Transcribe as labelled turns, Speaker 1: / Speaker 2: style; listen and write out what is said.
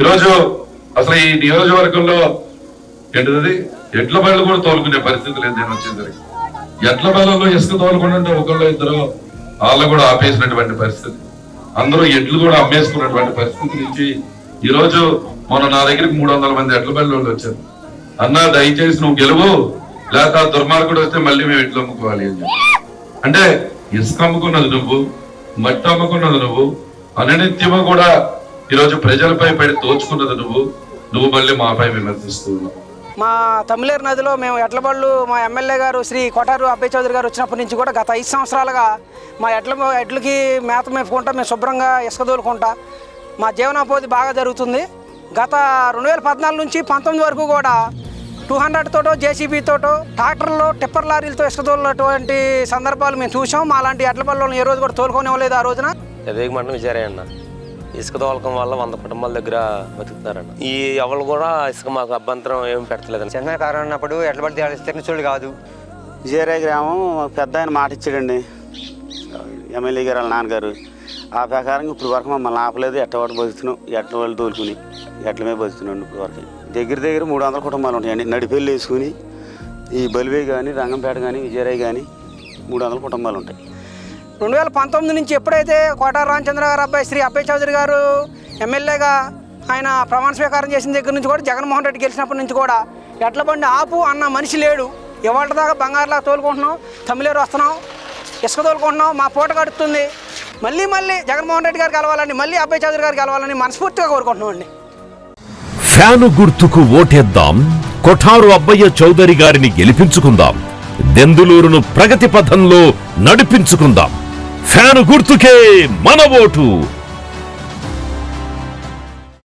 Speaker 1: ఈరోజు అసలు ఈ నియోజకవర్గంలో ఏంటది? ఎడ్ల బయలు కూడా తోలుకునే పరిస్థితి లేదు నేను వచ్చేసరికి. ఎడ్ల బయలలో ఇసుక తోలుకుంటుంటే ఒకళ్ళు ఇద్దరు వాళ్ళు కూడా ఆపేసినటువంటి పరిస్థితి. అందరూ ఎడ్లు కూడా అమ్మేసుకున్నటువంటి పరిస్థితి నుంచి ఈ రోజు మొన్న నా దగ్గరికి మూడు వందల మంది ఎడ్ల బయలు వచ్చారు. అన్నా దయచేసి నువ్వు గెలువు. లేకపోతే ఆ దుర్మార్గుడు వస్తే మళ్ళీ మేము ఎట్లా అమ్ముకోవాలి అని చెప్పి. అంటే ఇసుక అమ్ముకున్నది నువ్వు మట్టి అమ్ముకున్నది నువ్వు అననిత్యము కూడా ఈరోజు ప్రజలపై పడి దోచుకున్నది నువ్వు నువ్వు మళ్ళీ మాపై విమర్శిస్తూ ఉన్నావు
Speaker 2: మా తమిళేరు నదిలో మేము ఎడ్లబళ్ళు మా ఎమ్మెల్యే గారు శ్రీ కొటారు అబ్బే చౌదరి గారు వచ్చినప్పటి నుంచి కూడా గత ఐదు సంవత్సరాలుగా మా ఎడ్ల ఎడ్లకి మేత మేపుకుంటా మేము శుభ్రంగా ఇసుక దోలుకుంటా మా జీవనోపాధి బాగా జరుగుతుంది. గత రెండు వేల పద్నాలుగు నుంచి పంతొమ్మిది వరకు కూడా టూ హండ్రెడ్ తోటో జేసీబీ తోటో ట్రాక్టర్లో టిప్పర్ లారీలతో ఇసుక తోలినటువంటి సందర్భాలు మేము చూసాం. మా లాంటి ఎడ్ల బళ్ళను ఏ రోజు కూడా తోలుకోనివ్వలేదు ఆ రోజున.
Speaker 3: మండలం విజయరాయన్న ఇసుక తోలకం వల్ల వంద కుటుంబాల దగ్గర బతుకుతున్నారన్న. ఈ ఎవరు కూడా ఇసుక మాకు అభ్యంతరం ఏమి పెట్టలేదండి
Speaker 4: చిన్న కారణం ఉన్నప్పుడు ఎట్ల పడితే వాళ్ళు తిరిగినోళ్ళు కాదు.
Speaker 5: జీరే గ్రామం పెద్ద ఆయన మాట ఇచ్చాడండి. ఎమ్మెల్యే గారు వాళ్ళ నాన్నగారు. ఆ ప్రకారం ఇప్పుడు వరకు మమ్మల్ని ఆపలేదు ఎట్టవాడు బతుకుతున్నాం ఎట్ల వాళ్ళు తోలుకుని. ఎట్ల మీద బతుకుతున్నాం ఇప్పుడు వరకు. దగ్గర దగ్గర మూడు వందల కుటుంబాలు ఉంటాయండి. నడిపెళ్ళి వేసుకుని ఈ బలివే కానీ రంగంపేట కానీ విజయరాయ్ కానీ మూడు వందల కుటుంబాలు ఉంటాయి.
Speaker 2: రెండు వేల పంతొమ్మిది నుంచి ఎప్పుడైతే కోటారు రామచంద్ర గారు అబ్బాయి శ్రీ అబ్బాయి చౌదరి గారు ఎమ్మెల్యేగా ఆయన ప్రమాణ స్వీకారం చేసిన దగ్గర నుంచి కూడా జగన్మోహన్ రెడ్డి గెలిచినప్పటి నుంచి కూడా ఎట్ల బండి ఆపు అన్న మనిషి లేడు. ఇవాళ దాకా బంగారులా తోలుకుంటున్నాం తమిళేరు వస్తున్నాం ఇసుక తోలుకుంటున్నాం మా పూట కడుతుంది మళ్ళీ మళ్ళీ జగన్మోహన్ రెడ్డి గారు కలవాలని మళ్ళీ అబ్బాయి చౌదరి గారు కలవాలని మనస్ఫూర్తిగా కోరుకుంటున్నాం అండి
Speaker 6: ఫ్యాను గుర్తుకు ఓటేద్దాం. కొఠారు అబ్బయ్య చౌదరి గారిని గెలిపించుకుందాం. దెందులూరును ప్రగతి పథంలో నడిపించుకుందాం. ఫ్యాను గుర్తుకే మన ఓటు.